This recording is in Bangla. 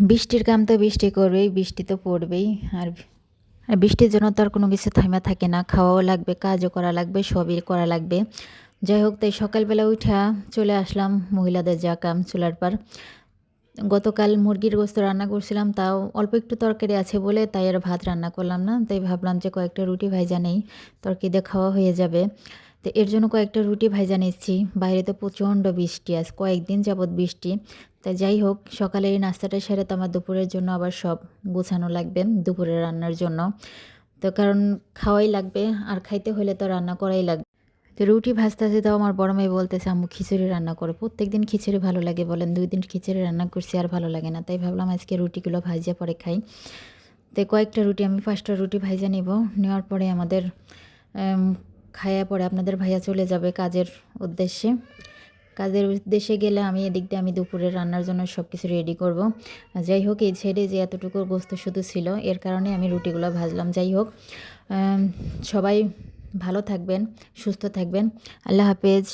বৃষ্টির কাম তো বৃষ্টি করবেই, বৃষ্টি তো পড়বেই। আর আর বৃষ্টির জন্য তো আর কোনো কিছু থাইমা থাকে না। খাওয়াও লাগবে, কাজও করা লাগবে, সবই করা লাগবে। যাই হোক, তাই সকালবেলা উঠা চলে আসলাম মহিলাদের যা কাম চুলার পার। গতকাল মুরগির গোস্ত রান্না করছিলাম, তাও অল্প একটু তরকারি আছে বলে তাই আর ভাত রান্না করলাম না। তাই ভাবলাম যে কয়েকটা রুটি ভাইজা নেই তরকারি দিয়ে খাওয়া হয়ে যাবে। তো এর জন্য কয়েকটা রুটি ভাইজা নিচ্ছি বাইরে তো প্রচণ্ড বৃষ্টি, আজ কয়েকদিন যাবৎ বৃষ্টি। তা যাই হোক সকালের এই নাস্তাটা সেরে তো আমার দুপুরের জন্য আবার সব গোছানো লাগবে দুপুরের রান্নার জন্য। তো কারণ খাওয়াই লাগবে, আর খাইতে হলে তো রান্না করাই লাগবে। তো রুটি ভাজতে তো আমার বড় মেয়ে বলতেছে, আম্মু, খিচুড়ি রান্না করো। প্রত্যেক দিন খিচুড়ি ভালো লাগে বলেন, দুই দিন খিচুড়ি রান্না করছি আর ভালো লাগে না। তাই ভাবলাম আজকে রুটিগুলো ভাজিয়ে পরে খাই। তো কয়েকটা রুটি, আমি পাঁচটা রুটি ভাইজা নিব। নেওয়ার পরে আমাদের খাইয়া পরে আপনাদের ভাইয়া চলে যাবে কাজের উদ্দেশ্যে। কাজের উদ্দেশ্যে গেলে আমি এদিক দিয়ে আমি দুপুরে রান্নার জন্য সব কিছু রেডি করব। যাই হোক, এই ছেড়ে যে এতটুকু গোস্ত শুধু ছিল, এর কারণে আমি রুটিগুলো ভাজলাম। যাই হোক সবাই ভালো থাকবেন, সুস্থ থাকবেন। আল্লাহ হাফেজ।